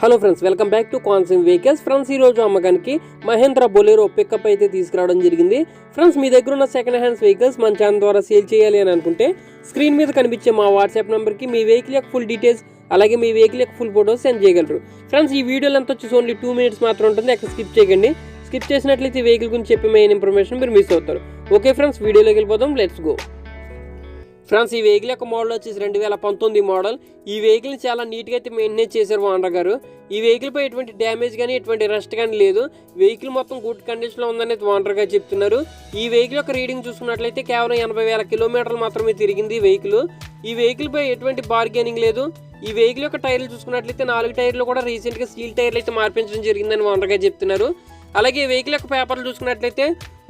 Hello friends welcome back to కాన్సిమ్ vehicles friends ఈ రోజు అమ్మకానికి మహేంద్ర బొలేరో పికప్ అయితే తీసుకురావడం జరిగింది. ఫ్రెండ్స్ మీ దగ్గర ఉన్న సెకండ్ హ్యాండ్స్ వెహికల్స్ మన ఛానల్ ద్వారా సేల్ చేయాలి అని అనుకుంటే స్క్రీన్ మీద కనిపించే మా వాట్సాప్ నెంబర్కి మీ వెహికల్ యొక్క ఫుల్ డీటెయిల్స్ అలాగే మీ వెహికల్ యొక్క ఫుల్ ఫోటోస్ సెండ్ చేయగలరు. ఫ్రెండ్స్ ఈ వీడియోలో ఎంత వచ్చేసి ఓన్లీ టూ మినిట్స్ మాత్రం ఉంటుంది. అక్కడ స్కిప్ చేయకండి. స్కిప్ చేసినట్లయితే ఈ వెహికల్ గురించి చెప్పి మెయిన్ ఇన్ఫర్మేషన్ మీరు మిస్ అవుతారు. ఓకే ఫ్రెండ్స్ వీడియోలోకి వెళ్ళిపోదాం. లెట్స్ గో ఫ్రెండ్స్ ఈ వెహికల్ యొక్క మోడల్ వచ్చేసి రెండు వేల పంతొమ్మిది మోడల్. ఈ వెహికల్ని చాలా నీట్గా అయితే మెయింటైన్ చేశారు ఓనర్ గారు. ఈ వెహికల్ పై ఎటువంటి డ్యామేజ్ కానీ ఎటువంటి రెస్ట్ కానీ లేదు. వెహికల్ మొత్తం గుడ్ కండిషన్లో ఉందని ఓనర్ గారు చెప్తున్నారు. ఈ వెహికల్ యొక్క రీడింగ్ చూసుకున్నట్లయితే కేవలం ఎనభై వేల కిలోమీటర్లు మాత్రమే తిరిగింది ఈ వెహికల్. ఈ వెహికల్ పై ఎటువంటి బార్గెనింగ్ లేదు. ఈ వెహికల్ యొక్క టైర్లు చూసుకున్నట్లయితే నాలుగు టైర్లు కూడా రీసెంట్గా స్టీల్ టైర్లు అయితే మార్పించడం జరిగిందని ఓనర్ గారు చెప్తున్నారు. అలాగే ఈ వెహికల్ యొక్క పేపర్లు చూసుకున్నట్లయితే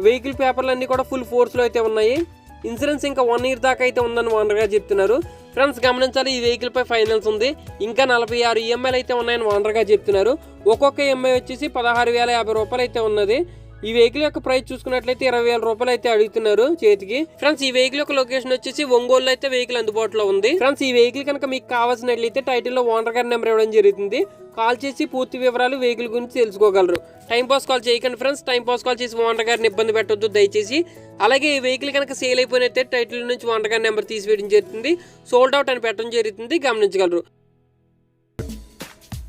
వెహికల్ పేపర్లు అన్నీ కూడా ఫుల్ ఫోర్స్లో అయితే ఉన్నాయి. ఇన్సూరెన్స్ ఇంకా వన్ ఇయర్ దాకా అయితే ఉందని ఓనర్గా చెప్తున్నారు. ఫ్రెండ్స్ గమనించాలి ఈ వెహికల్ పై ఫైనాన్స్ ఉంది. ఇంకా నలభై ఆరు ఈఎంఐలు అయితే ఉన్నాయని ఓనర్గా చెప్తున్నారు. ఒక్కొక్క ఈఎంఐ వచ్చేసి పదహారు వేల యాభై రూపాయలు అయితే ఉన్నది. ఈ వెహికల్ యొక్క ప్రైస్ చూసుకున్నట్లయితే ఇరవై వేల రూపాయలు అయితే అడుగుతున్నారు చేతికి. ఫ్రెండ్స్ ఈ వెహికల్ యొక్క లొకేషన్ వచ్చేసి ఒంగోలు అయితే వెహికల్ అందుబాటులో ఉంది. ఫ్రెండ్స్ ఈ వెహికల్ కనుక మీకు కావాల్సినట్లయితే టైటిల్లో ఓనర్ గారి నెంబర్ ఇవ్వడం జరుగుతుంది. కాల్ చేసి పూర్తి వివరాలు వెహికల్ గురించి తెలుసుకోగలరు. టైం పాస్ కాల్ చేయకండి ఫ్రెండ్స్ టైం పాస్ కాల్ చేసి ఓనర్ గారిని ఇబ్బంది పెట్టొద్దు దయచేసి. అలాగే ఈ వెహికల్ కనుక సేల్ అయిపోయినట్టే టైటిల్ నుంచి ఓనర్ గారి నెంబర్ తీసివేయడం జరుగుతుంది. సోల్డ్ అవుట్ అని పెట్టడం జరుగుతుంది. గమనించగలరు.